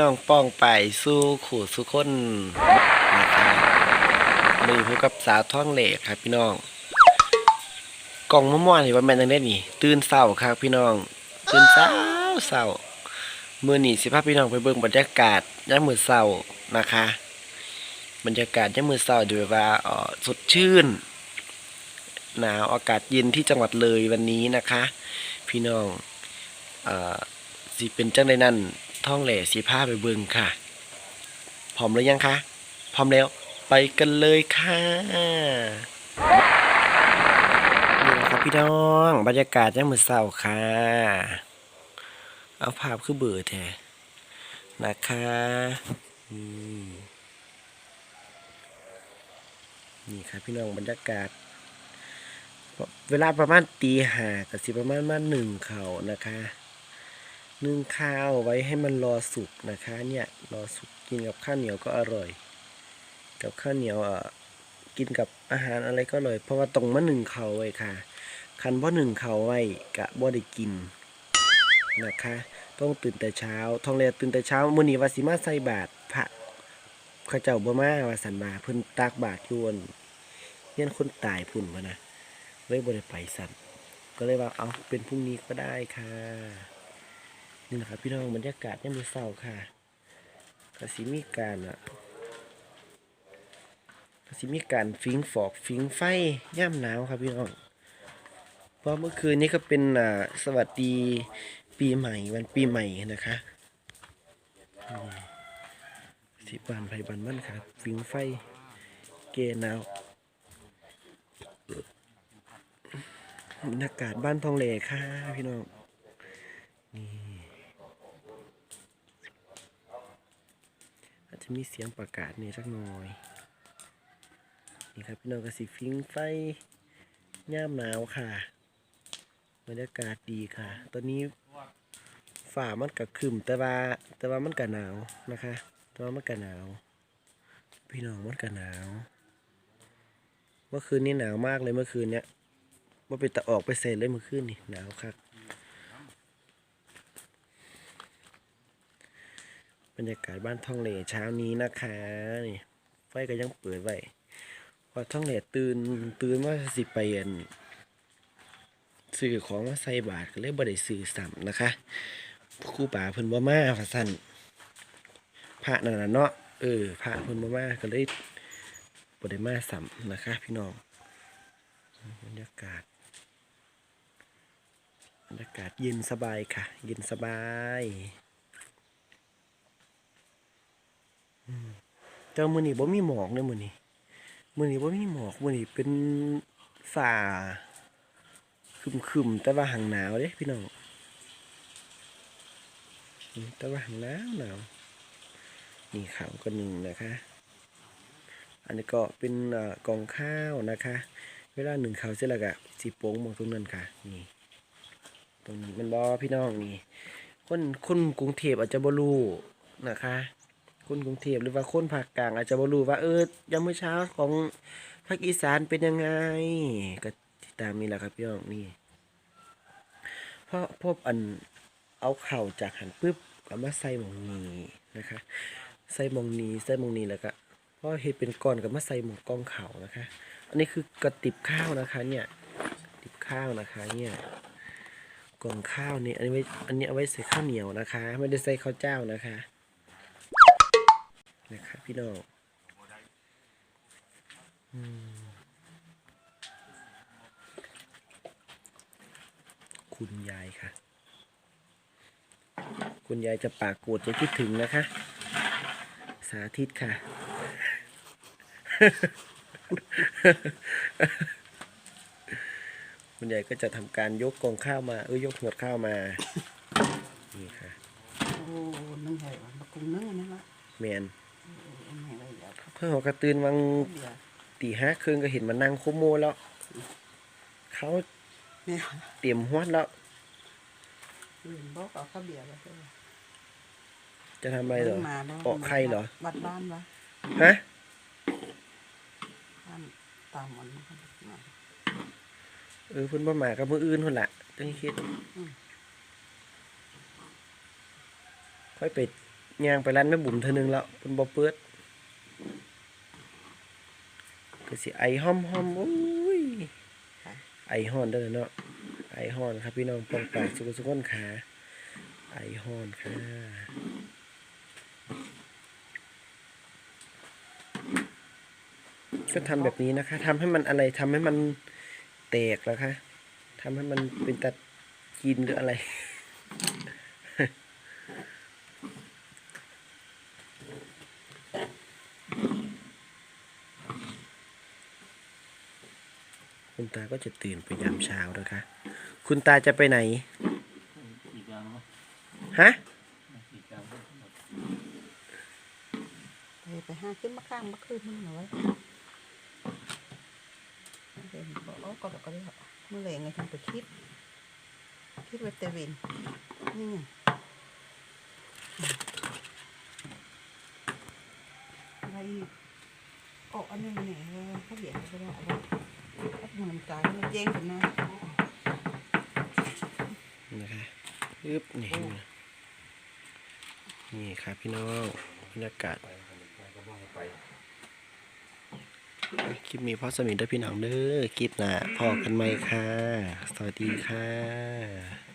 น้องป้องไปสู้ขู่สู้คนนะครับมือพบกับสาวท้องเหล็กครับพี่น้อง กล่องมะม่วงนี่ว่าแม่นจังได้นี่ตื่นเศร้าครับพี่น้อง ตื่นเศร้าเศร้ามื้อนี้สิพาพพี่น้องไปเบิ่งบรรยากาศยามมือเช้านะคะ บรรยากาศยามมือเช้าดูว่าอ่อสดชื่นหนาวอากาศเย็นที่จังหวัดเลยวันนี้นะคะ พี่น้องเอ่อสิเป็นจังไดนั่น ท่องแหล่สีผ้าไปเบิ่งค่ะ พร้อมหรือยังคะ พร้อมแล้ว ไปกันเลยค่ะนี่นะครับพี่น้อง บรรยากาศยามมื้อเช้าค่ะ เอาภาพคือเบื่อแท้นะคะนี่นี่ครับพี่น้องบรรยากาศ เวลาประมาณตีห้ากับสิประมาณมาหนึ่งเขานะคะ นึ่งข้าวไว้ให้มันรอสุกนะคะเนี่ยรอสุกกินกับข้าวเหนียวก็อร่อย กับข้าวเหนียวอ่อกินกับอาหารอะไรก็อร่อย เพราะว่าตรงมาหนึ่งเขาไว้ค่ะ คันว่าหนึ่งเขาไว้กะบ่ได้กินนะคะ ต้องตื่นแต่เช้าทองเรียตื่นแต่เช้ามื้อนี้ว่าสิมาใส่บาตรพระข้าเจ้าบ่มาว่าสันมาเพิ่นตากบาตรยู่อั่นเฮียคนตายพุ่นมานะเลยบ่ได้ไปสั่นก็เลยว่าเอาเป็นพรุ่งนี้ก็ได้ค่ะ นี่นะครับพี่น้องบรรยากาศยามมื้อเช้าค่ะก็สิมีการอะก็สิมีการฟิงฟอกฟิงไฟย่ามหนาวครับพี่น้องเพราะเมื่อคืนนี้ก็เป็นอ่าสวัสดีปีใหม่วันปีใหม่นะคะสิบานไผบันมันครับฟิงไฟเกหนาวบรรยากาศบ้านทองเหลค่ะพี่น้องนี่อาจจะ มีเสียงประกาศนี่สักหน่อย นี่ครับพี่น้องกระสีฟิงไฟย่ามหนาวค่ะบรรยากาศดีค่ะ ตอนนี้ฝ่ามันกะครึมแต่ว่าแต่ว่ามันกะหนาวนะคะ แต่ว่ามันกะหนาว พี่น้องมันกะหนาว เมื่อคืนนี้หนาวมากเลยเมื่อคืนเนี้ยว่าไปตะออกไปเซนเลยเมื่อคืนนี่หนาวครับ รรยากาศบ้านท่องเหล่เช้านี้นะคะนี่ไฟก็ยังเปิดไว้พอท่องเหล่ตื่นตื่นว่าสิไปอันซื้อของมาใส่บาทก็เลยบ่ได้ซื้อซ้ำนะคะครู่ป่าเพิ่นบ่มาว่าซั่นพระนั่นน่ะเนาะเออพระเพิ่นบ่มาก็เลยบ่ได้มาซ้ำนะคะ พี่น้องบรรยากาศบรรยากาศเย็นสบายค่ะ เย็นสบาย อืมเจ้ามือนี่บ่มีหมอกเลยมือนี่มือนี่บ่มีหมอกมือนี่เป็นฝ่าคึมๆแต่ว่าหางหนาวเด้พี่น้องแต่ว่าหางหนาวหนาวนี่ขาวก็หนึ่งนะคะ อันนี้ก็เป็นกองข้าวนะคะ เวลาหนึ่งข้าวเสร็จแล้วก็สีโป้งมองตรงนั้นค่ะ นี่ ตรงนี้มันบอพี่น้องนี่ คนคนกรุงเทพอาจจะบ่รู้นะคะ คนกรุงเทพหรือว่าคนภาคกลาง อาจจะบ่รู้ว่าเออยามมื้อเช้าของภาคอีสานเป็นยังไง ก็ติดตามนี่แหละครับพี่น้องนี่เพราะพบอันเอาเข่าจากหันปุ๊บก็มาใส่มองนี้นะคะ ใส่มองนี้ใส่มองนี้แล้วก็พอเฮ็ดเป็นก้อนก็มาใส่หมองกองเข่านะคะ อันนี้คือกระติบข้าวนะคะเนี่ยติบข้าวนะคะเนี่ยกล่องข้าวนี่อันนี้ไว้อันนี้เอาไว้ใส่ข้าวเหนียวนะคะ ไม่ได้ใส่ข้าวเจ้านะคะ นะคะพี่น้องอืมคุณยายค่ะ คุณยายจะปากโกรธจะคิดถึงนะคะ สาธิตค่ะ คุณยายก็จะทำการยกกองข้าวมา เอ้ยยกหวดข้าวมา นี่ค่ะ โอ้นั่งไงวะมากุ้งนั่งนั่นละแมนอันไหนไว้ เพื่อนเขากระตื่นวังตีห้าครึ่งก็เห็นมานั่งโคโมแล้ว เขาเตรียมหัวแล้วบอกเอาข้าเบียร์ไปจะทำอะไรเหรอมาแล้วออกไข่เหรอวัดบ้านวะฮะตามมันเออเพิ่นบ่มากับมืออื่นคนละจังคิดค่อยไป ย่างไปร้านแม่บุ๋มเธอนึงแล้วเป็นบ่เปิดก็สิไอหอมหอมโอ้ยไอฮ้อนเด้อเนาะไอฮ้อนครับพี่น้องปองปายสุขสุขคนขาไอฮ้อนค่ะก็ทำแบบนี้นะคะทำให้มันอะไรทำให้มันแตกแล้วคะทำให้มันเป็นตะกินหรืออะไร คุณตาก็จะตื่นไปยามเช้านะคะ คุณตาจะไปไหนอีกอย่างวะฮะอีกอย่างวะไปไปห้าขึ้นมาข้างมาคืนมึงหน่อยเห็นบอกโอ้ก็แบบก็ได้เมื่อไหร่ไงถึงไปคิด คิดเว่าเตวินนี่ไงอะไรอีกโอ้อันนี้เนี่ยเขาเบียดไปแล้วอะไรถ้ เหมือนตายมันเจ๊งถึงนะนะคะอึบนี่นี่ครับพี่น้องบรรยากาศคลิปมีพ่อสมิงเด้อพี่น้องเด้อคลิปน่ะพอกันไหมค่ะ สวัสดีค่ะ